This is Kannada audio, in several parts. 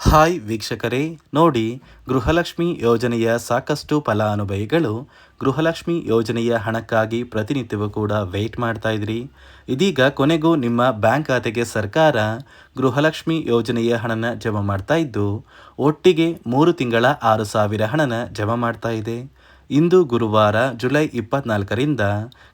ಹಾಯ್ ವೀಕ್ಷಕರೇ, ನೋಡಿ, ಗೃಹಲಕ್ಷ್ಮಿ ಯೋಜನೆಯ ಸಾಕಷ್ಟು ಫಲಾನುಭವಿಗಳು ಗೃಹಲಕ್ಷ್ಮಿ ಯೋಜನೆಯ ಹಣಕ್ಕಾಗಿ ಪ್ರತಿನಿತ್ಯವೂ ಕೂಡ ವೆಯ್ಟ್ ಮಾಡ್ತಾ ಇದ್ರಿ. ಇದೀಗ ಕೊನೆಗೂ ನಿಮ್ಮ ಬ್ಯಾಂಕ್ ಖಾತೆಗೆ ಸರ್ಕಾರ ಗೃಹಲಕ್ಷ್ಮಿ ಯೋಜನೆಯ ಹಣನ ಜಮಾ ಮಾಡ್ತಾ ಇದ್ದು, ಒಟ್ಟಿಗೆ ಮೂರು ತಿಂಗಳ ಆರು ಸಾವಿರ ಹಣನ ಜಮಾ ಮಾಡ್ತಾ ಇದೆ. ಇಂದು ಗುರುವಾರ ಜುಲೈ ಇಪ್ಪತ್ನಾಲ್ಕರಿಂದ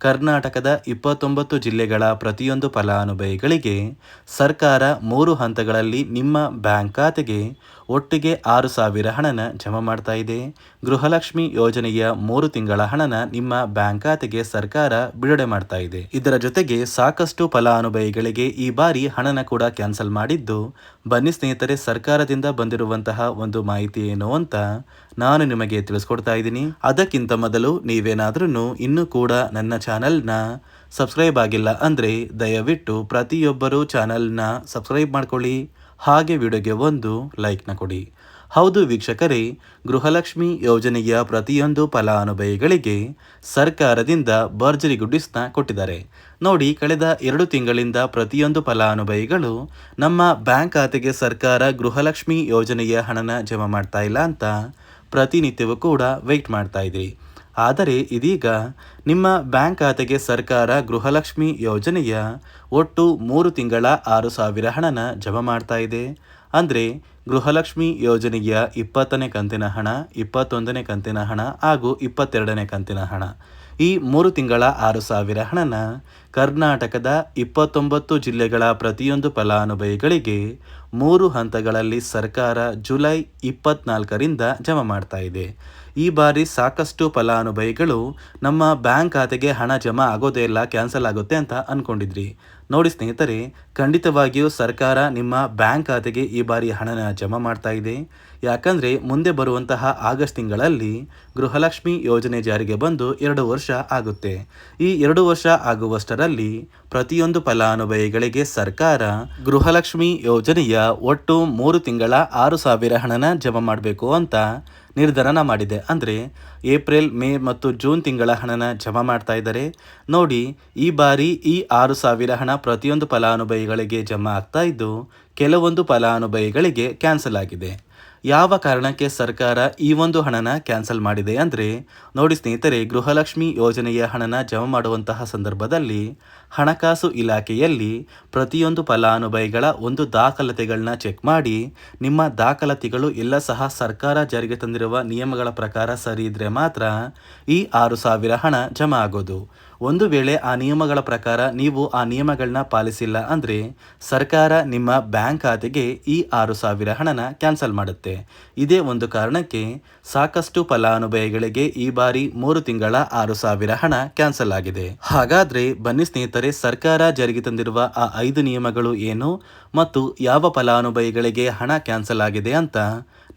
ಕರ್ನಾಟಕದ ಇಪ್ಪತ್ತೊಂಬತ್ತು ಜಿಲ್ಲೆಗಳ ಪ್ರತಿಯೊಂದು ಫಲಾನುಭವಿಗಳಿಗೆ ಸರ್ಕಾರ ಮೂರು ಹಂತಗಳಲ್ಲಿ ನಿಮ್ಮ ಬ್ಯಾಂಕ್ ಖಾತೆಗೆ ಒಟ್ಟಿಗೆ ಆರು ಸಾವಿರ ಹಣನ ಜಮಾ ಮಾಡ್ತಾ ಇದೆ. ಗೃಹಲಕ್ಷ್ಮಿ ಯೋಜನೆಯ ಮೂರು ತಿಂಗಳ ಹಣನ ನಿಮ್ಮ ಬ್ಯಾಂಕ್ ಖಾತೆಗೆ ಸರ್ಕಾರ ಬಿಡುಗಡೆ ಮಾಡ್ತಾ ಇದೆ. ಇದರ ಜೊತೆಗೆ ಸಾಕಷ್ಟು ಫಲಾನುಭವಿಗಳಿಗೆ ಈ ಬಾರಿ ಹಣನ ಕೂಡ ಕ್ಯಾನ್ಸಲ್ ಮಾಡಿದ್ದು, ಬನ್ನಿ ಸ್ನೇಹಿತರೆ, ಸರ್ಕಾರದಿಂದ ಬಂದಿರುವಂತಹ ಒಂದು ಮಾಹಿತಿ ಏನು ಅಂತ ನಾನು ನಿಮಗೆ ತಿಳಿಸ್ಕೊಡ್ತಾ ಇದ್ದೀನಿ. ಅದಕ್ಕಿಂತ ಮೊದಲು ನೀವೇನಾದ್ರೂ ಇನ್ನೂ ಕೂಡ ನನ್ನ ಚಾನೆಲ್ನ ಸಬ್ಸ್ಕ್ರೈಬ್ ಆಗಿಲ್ಲ ಅಂದರೆ ದಯವಿಟ್ಟು ಪ್ರತಿಯೊಬ್ಬರು ಚಾನೆಲ್ನ ಸಬ್ಸ್ಕ್ರೈಬ್ ಮಾಡ್ಕೊಳ್ಳಿ. ಹಾಗೆ ವಿಡಿಯೋಗೆ ಒಂದು ಲೈಕ್ನ ಕೊಡಿ. ಹೌದು ವೀಕ್ಷಕರೇ, ಗೃಹಲಕ್ಷ್ಮಿ ಯೋಜನೆಯ ಪ್ರತಿಯೊಂದು ಫಲಾನುಭವಿಗಳಿಗೆ ಸರ್ಕಾರದಿಂದ ಭರ್ಜರಿ ಗುಡ್ಡಿಸ್ನ ಕೊಟ್ಟಿದ್ದಾರೆ. ನೋಡಿ, ಕಳೆದ ಎರಡು ತಿಂಗಳಿಂದ ಪ್ರತಿಯೊಂದು ಫಲಾನುಭವಿಗಳು ನಮ್ಮ ಬ್ಯಾಂಕ್ ಖಾತೆಗೆ ಸರ್ಕಾರ ಗೃಹಲಕ್ಷ್ಮಿ ಯೋಜನೆಯ ಹಣನ ಜಮಾ ಮಾಡ್ತಾ ಇಲ್ಲ ಅಂತ ಪ್ರತಿನಿತ್ಯವೂ ಕೂಡ ವೆಯ್ಟ್ ಮಾಡ್ತಾ ಇದ್ರಿ. ಆದರೆ ಇದೀಗ ನಿಮ್ಮ ಬ್ಯಾಂಕ್ ಖಾತೆಗೆ ಸರ್ಕಾರ ಗೃಹಲಕ್ಷ್ಮಿ ಯೋಜನೆಯ ಒಟ್ಟು ಮೂರು ತಿಂಗಳ ಆರು ಸಾವಿರ ಹಣನ ಜಮಾ ಮಾಡ್ತಾ ಇದೆ. ಅಂದರೆ ಗೃಹಲಕ್ಷ್ಮಿ ಯೋಜನೆಯ ಇಪ್ಪತ್ತನೇ ಕಂತಿನ ಹಣ, ಇಪ್ಪತ್ತೊಂದನೇ ಕಂತಿನ ಹಣ ಹಾಗೂ ಇಪ್ಪತ್ತೆರಡನೇ ಕಂತಿನ ಹಣ. ಈ ಮೂರು ತಿಂಗಳ ಆರು ಸಾವಿರ ಹಣನ ಕರ್ನಾಟಕದ ಇಪ್ಪತ್ತೊಂಬತ್ತು ಜಿಲ್ಲೆಗಳ ಪ್ರತಿಯೊಂದು ಫಲಾನುಭವಿಗಳಿಗೆ ಮೂರು ಹಂತಗಳಲ್ಲಿ ಸರ್ಕಾರ ಜುಲೈ ಇಪ್ಪತ್ನಾಲ್ಕರಿಂದ ಜಮಾ ಮಾಡ್ತಾ ಇದೆ. ಈ ಬಾರಿ ಸಾಕಷ್ಟು ಫಲಾನುಭವಿಗಳು ನಮ್ಮ ಬ್ಯಾಂಕ್ ಖಾತೆಗೆ ಹಣ ಜಮಾ ಆಗೋದೇ ಇಲ್ಲ, ಕ್ಯಾನ್ಸಲ್ ಆಗುತ್ತೆ ಅಂತ ಅಂದ್ಕೊಂಡಿದ್ರಿ ನೋಡಿ ಸ್ನೇಹಿತರೆ, ಖಂಡಿತವಾಗಿಯೂ ಸರ್ಕಾರ ನಿಮ್ಮ ಬ್ಯಾಂಕ್ ಖಾತೆಗೆ ಈ ಬಾರಿ ಹಣನ ಜಮಾ ಮಾಡ್ತಾ ಇದೆ. ಯಾಕಂದರೆ ಮುಂದೆ ಬರುವಂತಹ ಆಗಸ್ಟ್ ತಿಂಗಳಲ್ಲಿ ಗೃಹಲಕ್ಷ್ಮಿ ಯೋಜನೆ ಜಾರಿಗೆ ಬಂದು ಎರಡು ವರ್ಷ ಆಗುತ್ತೆ. ಈ ಎರಡು ವರ್ಷ ಆಗುವಷ್ಟರಲ್ಲಿ ಪ್ರತಿಯೊಂದು ಫಲಾನುಭವಿಗಳಿಗೆ ಸರ್ಕಾರ ಗೃಹಲಕ್ಷ್ಮಿ ಯೋಜನೆಯ ಒಟ್ಟು ಮೂರು ತಿಂಗಳ ಆರು ಸಾವಿರ ಹಣನ ಜಮಾ ಮಾಡಬೇಕು ಅಂತ ನಿರ್ಧಾರನ ಮಾಡಿದೆ. ಅಂದರೆ, ಏಪ್ರಿಲ್, ಮೇ ಮತ್ತು ಜೂನ್ ತಿಂಗಳ ಹಣನ ಜಮಾ ಮಾಡ್ತಾ ಇದ್ದಾರೆ. ನೋಡಿ, ಈ ಬಾರಿ ಈ ಆರು ಸಾವಿರ ಹಣ ಪ್ರತಿಯೊಂದು ಫಲಾನುಭವಿಗಳಿಗೆ ಜಮಾ ಆಗ್ತಾ ಇದ್ದು, ಕೆಲವೊಂದು ಫಲಾನುಭವಿಗಳಿಗೆ ಕ್ಯಾನ್ಸಲ್ ಆಗಿದೆ. ಯಾವ ಕಾರಣಕ್ಕೆ ಸರ್ಕಾರ ಈ ಒಂದು ಹಣನ ಕ್ಯಾನ್ಸಲ್ ಮಾಡಿದೆ ಅಂದರೆ? ನೋಡಿ ಸ್ನೇಹಿತರೆ, ಗೃಹಲಕ್ಷ್ಮಿ ಯೋಜನೆಯ ಹಣನ ಜಮಾ ಮಾಡುವಂತಹ ಸಂದರ್ಭದಲ್ಲಿ ಹಣಕಾಸು ಇಲಾಖೆಯಲ್ಲಿ ಪ್ರತಿಯೊಂದು ಫಲಾನುಭವಿಗಳ ಒಂದು ದಾಖಲಾತಿಗಳನ್ನ ಚೆಕ್ ಮಾಡಿ, ನಿಮ್ಮ ದಾಖಲಾತಿಗಳು ಎಲ್ಲ ಸಹ ಸರ್ಕಾರ ಜಾರಿಗೆ ತಂದಿರುವ ನಿಯಮಗಳ ಪ್ರಕಾರ ಸರಿ ಇದ್ರೆ ಮಾತ್ರ ಈ ಆರು ಸಾವಿರ ಹಣ ಜಮಾ ಆಗೋದು. ಒಂದು ವೇಳೆ ಆ ನಿಯಮಗಳ ಪ್ರಕಾರ ನೀವು ಆ ನಿಯಮಗಳನ್ನ ಪಾಲಿಸಿಲ್ಲ ಅಂದರೆ ಸರ್ಕಾರ ನಿಮ್ಮ ಬ್ಯಾಂಕ್ ಖಾತೆಗೆ ಈ ಆರು ಸಾವಿರ ಹಣನ ಕ್ಯಾನ್ಸಲ್ ಮಾಡುತ್ತೆ. ಇದೇ ಒಂದು ಕಾರಣಕ್ಕೆ ಸಾಕಷ್ಟು ಫಲಾನುಭವಿಗಳಿಗೆ ಈ ಬಾರಿ ಮೂರು ತಿಂಗಳ ಆರು ಸಾವಿರ ಹಣ ಕ್ಯಾನ್ಸಲ್ ಆಗಿದೆ. ಹಾಗಾದ್ರೆ ಬನ್ನಿ ಸ್ನೇಹಿತರೆ, ಸರ್ಕಾರ ಜಾರಿಗೆ ತಂದಿರುವ ಆ ಐದು ನಿಯಮಗಳು ಏನು? ಮತ್ತು ಯಾವ ಫಲಾನುಭವಿಗಳಿಗೆ ಹಣ ಕ್ಯಾನ್ಸಲ್ ಆಗಿದೆ ಅಂತ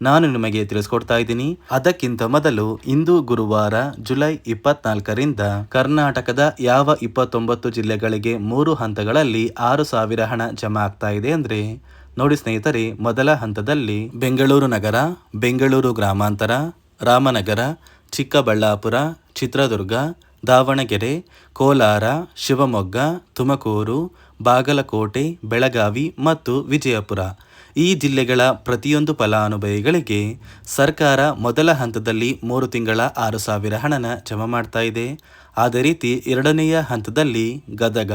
ನಾನು ನಿಮಗೆ ತಿಳಿಸ್ಕೊಡ್ತಾ ಇದ್ದೀನಿ. ಅದಕ್ಕಿಂತ ಮೊದಲು ಇಂದು ಗುರುವಾರ ಜುಲೈ ಇಪ್ಪತ್ನಾಲ್ಕರಿಂದ ಕರ್ನಾಟಕದ ಯಾವ ಇಪ್ಪತ್ತೊಂಬತ್ತು ಜಿಲ್ಲೆಗಳಿಗೆ ಮೂರು ಹಂತಗಳಲ್ಲಿ ಆರು ಸಾವಿರ ಹಣ ಜಮಾ ಆಗ್ತಾ ಇದೆ ಅಂದ್ರೆ, ನೋಡಿ ಸ್ನೇಹಿತರೆ, ಮೊದಲ ಹಂತದಲ್ಲಿ ಬೆಂಗಳೂರು ನಗರ, ಬೆಂಗಳೂರು ಗ್ರಾಮಾಂತರ, ರಾಮನಗರ, ಚಿಕ್ಕಬಳ್ಳಾಪುರ, ಚಿತ್ರದುರ್ಗ ದಾವಣಗೆರೆ, ಕೋಲಾರ, ಶಿವಮೊಗ್ಗ, ತುಮಕೂರು, ಬಾಗಲಕೋಟೆ, ಬೆಳಗಾವಿ ಮತ್ತು ವಿಜಯಪುರ. ಈ ಜಿಲ್ಲೆಗಳ ಪ್ರತಿಯೊಂದು ಫಲಾನುಭವಿಗಳಿಗೆ ಸರ್ಕಾರ ಮೊದಲ ಹಂತದಲ್ಲಿ ಮೂರು ತಿಂಗಳ ಆರು ಸಾವಿರ ಹಣನ ಜಮಾ ಮಾಡ್ತಾ ಇದೆ. ಅದೇ ರೀತಿ ಎರಡನೆಯ ಹಂತದಲ್ಲಿ ಗದಗ,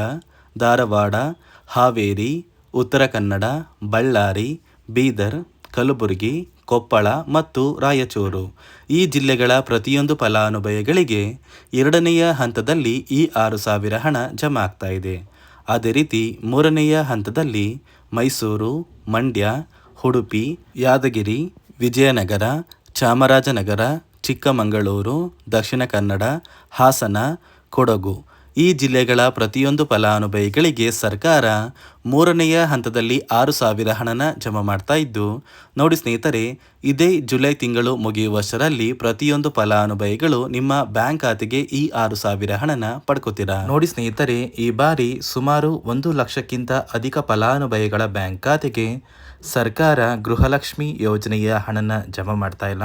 ಧಾರವಾಡ, ಹಾವೇರಿ, ಉತ್ತರ ಕನ್ನಡ, ಬಳ್ಳಾರಿ, ಬೀದರ್, ಕಲಬುರಗಿ ಕೊಪ್ಪಳ ಮತ್ತು ರಾಯಚೂರು. ಈ ಜಿಲ್ಲೆಗಳ ಪ್ರತಿಯೊಂದು ಫಲಾನುಭವಿಗಳಿಗೆ ಎರಡನೆಯ ಹಂತದಲ್ಲಿ ಈ ಆರು ಸಾವಿರ ಹಣ ಜಮಾ ಆಗ್ತಾ ಇದೆ. ಅದೇ ರೀತಿ ಮೂರನೆಯ ಹಂತದಲ್ಲಿ ಮೈಸೂರು, ಮಂಡ್ಯ, ಉಡುಪಿ, ಯಾದಗಿರಿ, ವಿಜಯನಗರ, ಚಾಮರಾಜನಗರ, ಚಿಕ್ಕಮಗಳೂರು, ದಕ್ಷಿಣ ಕನ್ನಡ, ಹಾಸನ, ಕೊಡಗು. ಈ ಜಿಲ್ಲೆಗಳ ಪ್ರತಿಯೊಂದು ಫಲಾನುಭವಿಗಳಿಗೆ ಸರ್ಕಾರ ಮೂರನೆಯ ಹಂತದಲ್ಲಿ ಆರು ಸಾವಿರ ಹಣನ ಜಮಾ ಮಾಡ್ತಾ ಇದ್ದು, ನೋಡಿ ಸ್ನೇಹಿತರೆ, ಇದೇ ಜುಲೈ ತಿಂಗಳು ಮುಗಿಯುವಷ್ಟರಲ್ಲಿ ಪ್ರತಿಯೊಂದು ಫಲಾನುಭವಿಗಳು ನಿಮ್ಮ ಬ್ಯಾಂಕ್ ಖಾತೆಗೆ ಈ ಆರು ಸಾವಿರ ಹಣನ ಪಡ್ಕೋತೀರಾ? ನೋಡಿ ಸ್ನೇಹಿತರೆ, ಈ ಬಾರಿ ಸುಮಾರು ಒಂದು ಲಕ್ಷಕ್ಕಿಂತ ಅಧಿಕ ಫಲಾನುಭವಿಗಳ ಬ್ಯಾಂಕ್ ಖಾತೆಗೆ ಸರ್ಕಾರ ಗೃಹಲಕ್ಷ್ಮಿ ಯೋಜನೆಯ ಹಣನ ಜಮಾ ಮಾಡ್ತಾ ಇಲ್ಲ.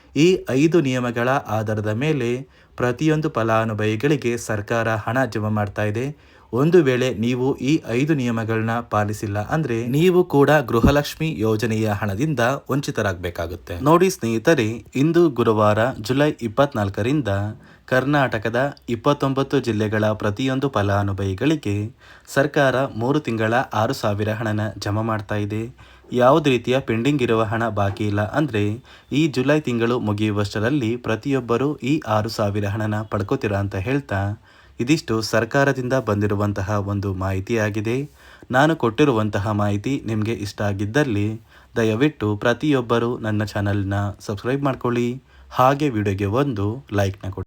ಈ ಐದು ನಿಯಮಗಳ ಆಧಾರದ ಮೇಲೆ ಪ್ರತಿಯೊಂದು ಫಲಾನುಭವಿಗಳಿಗೆ ಸರ್ಕಾರ ಹಣ ಜಮಾ ಮಾಡ್ತಾ ಇದೆ. ಒಂದು ವೇಳೆ ನೀವು ಈ ಐದು ನಿಯಮಗಳನ್ನ ಪಾಲಿಸಿಲ್ಲ ಅಂದ್ರೆ ನೀವು ಕೂಡ ಗೃಹಲಕ್ಷ್ಮಿ ಯೋಜನೆಯ ಹಣದಿಂದ ವಂಚಿತರಾಗಬೇಕಾಗುತ್ತೆ. ನೋಡಿ ಸ್ನೇಹಿತರೆ, ಇಂದು ಗುರುವಾರ ಜುಲೈ ಇಪ್ಪತ್ನಾಲ್ಕರಿಂದ ಕರ್ನಾಟಕದ ಇಪ್ಪತ್ತೊಂಬತ್ತು ಜಿಲ್ಲೆಗಳ ಪ್ರತಿಯೊಂದು ಫಲಾನುಭವಿಗಳಿಗೆ ಸರ್ಕಾರ ಮೂರು ತಿಂಗಳ ಆರು ಸಾವಿರ ಹಣನ ಜಮಾ ಮಾಡ್ತಾ ಇದೆ. ಯಾವುದೇ ರೀತಿಯ ಪೆಂಡಿಂಗ್ ಇರುವ ಹಣ ಬಾಕಿ ಇಲ್ಲ ಅಂದರೆ ಈ ಜುಲೈ ತಿಂಗಳು ಮುಗಿಯುವಷ್ಟರಲ್ಲಿ ಪ್ರತಿಯೊಬ್ಬರೂ ಈ ಆರು ಸಾವಿರ ಹಣನ ಪಡ್ಕೋತೀರಾ ಅಂತ ಹೇಳ್ತಾ ಇದಿಷ್ಟು ಸರ್ಕಾರದಿಂದ ಬಂದಿರುವಂತಹ ಒಂದು ಮಾಹಿತಿಯಾಗಿದೆ. ನಾನು ಕೊಟ್ಟಿರುವಂತಹ ಮಾಹಿತಿ ನಿಮಗೆ ಇಷ್ಟ ಆಗಿದ್ದಲ್ಲಿ ದಯವಿಟ್ಟು ಪ್ರತಿಯೊಬ್ಬರು ನನ್ನ ಚಾನಲ್ನ ಸಬ್ಸ್ಕ್ರೈಬ್ ಮಾಡ್ಕೊಳ್ಳಿ. ಹಾಗೆ ವಿಡಿಯೋಗೆ ಒಂದು ಲೈಕ್ನ ಕೊಡಿ.